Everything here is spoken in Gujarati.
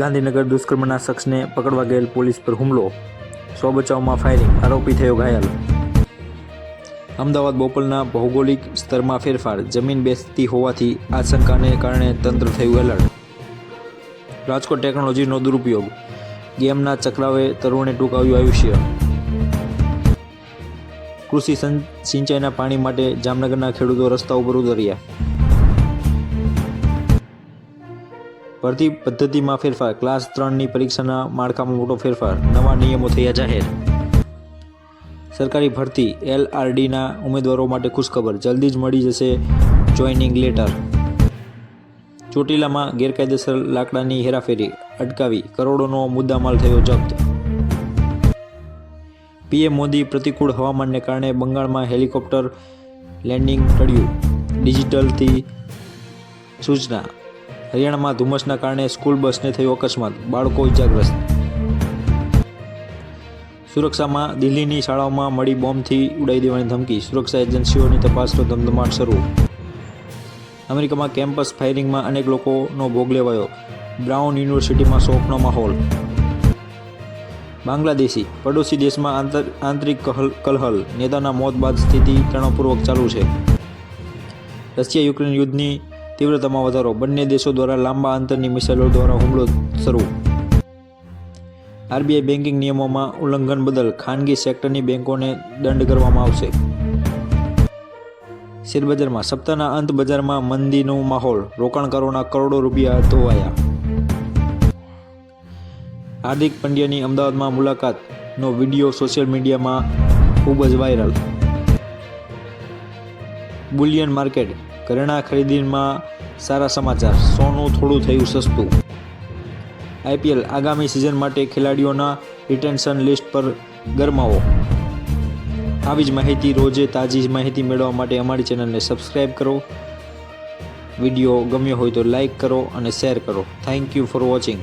ગાંધીનગર દુષ્કર્મના શખ્સને પકડવા ગયેલ પોલીસ પર હુમલો. સ્વ બચાવમાં ફાયરિંગ, આરોપી થયો ઘાયલ. અમદાવાદ બોપલના ભૌગોલિક સ્તરમાં ફેરફાર, જમીન બેસતી હોવાથી આશંકાને કારણે તંત્ર થયું એલર્ટ. રાજકોટ ટેકનોલોજીનો દુરુપયોગ, ગેમના ચક્રાવે તરુણે ટૂંકાવ્યું આયુષ્ય. કૃષિ સિંચાઈના પાણી માટે જામનગરના ખેડૂતો રસ્તા ઉપર ઉતર્યા. ભરતી પદ્ધતિમાં ફેરફાર. ક્લાસ ત્રણની પરીક્ષાના માળખામાં મોટો ફેરફાર. નવા નિયમો થયા જાહેર. સરકારી ભરતી એલઆરડીના ઉમેદવારો માટે ખુશખબર. જલ્દી જ મળી જશે જોઈનિંગ લેટર ચોટીલામાં ગેરકાયદેસર લાકડાની હેરાફેરી. અટકાવી કરોડોનો મુદ્દામાલ થયો જપ્ત. પીએમ મોદી પ્રતિકૂળ હવામાનને કારણે બંગાળમાં હેલિકોપ્ટર લેન્ડિંગ ટળ્યું. ડિજિટલથી સૂચના. હરિયાણામાં ધુમ્મસના કારણે સ્કૂલ બસને થયો અકસ્માત. બાળકો ઇજાગ્રસ્ત. સુરક્ષામાં દિલ્હીની શાળાઓમાં મળી બોમ્બથી ઉડાઈ દેવાની ધમકી. સુરક્ષા એજન્સીઓની તપાસનો ધમધમાટ શરૂ. અમેરિકામાં કેમ્પસ ફાયરિંગમાં અનેક લોકોનો ભોગ લેવાયો. બ્રાઉન યુનિવર્સિટીમાં શોકનો માહોલ. બાંગ્લાદેશી પડોશી દેશમાં આંતર, આંતરિક કલહલ. નેતાના મોત બાદ સ્થિતિ તણાવપૂર્વક ચાલુ છે. રશિયા યુક્રેન યુદ્ધની તીવ્રતામાં વધારો. બંને દેશો દ્વારા લાંબા અંતરની મિસાઇલો દ્વારા હુમલો શરૂ. આરબીઆઈ બેન્કિંગ નિયમોમાં ઉલ્લંઘન બદલ ખાનગી સેક્ટરની બેન્કોને દંડ કરવામાં આવશે. શેરબજારમાં સપ્તાહના અંત બજારમાં મંદીનો માહોલ. રોકાણકારોના કરોડો રૂપિયા ધોવાયા. હાર્દિક પંડ્યાની અમદાવાદમાં મુલાકાતનો વીડિયો સોશિયલ મીડિયામાં ખૂબ જ વાયરલ. બુલિયન માર્કેટ ઘરેણા ખરીદીમાં સારા સમાચાર. સોનું થોડું થયું સસ્તું. આઈપીએલ આગામી સિઝન માટે ખેલાડીઓના રિટેન્શન લિસ્ટ પર ગરમાવો. આવી જ માહિતી રોજે તાજી માહિતી મેળવવા માટે અમારી ચેનલને સબસ્ક્રાઈબ કરો. વીડિયો ગમ્યો હોય તો લાઈક કરો અને શેર કરો. Thank you for watching.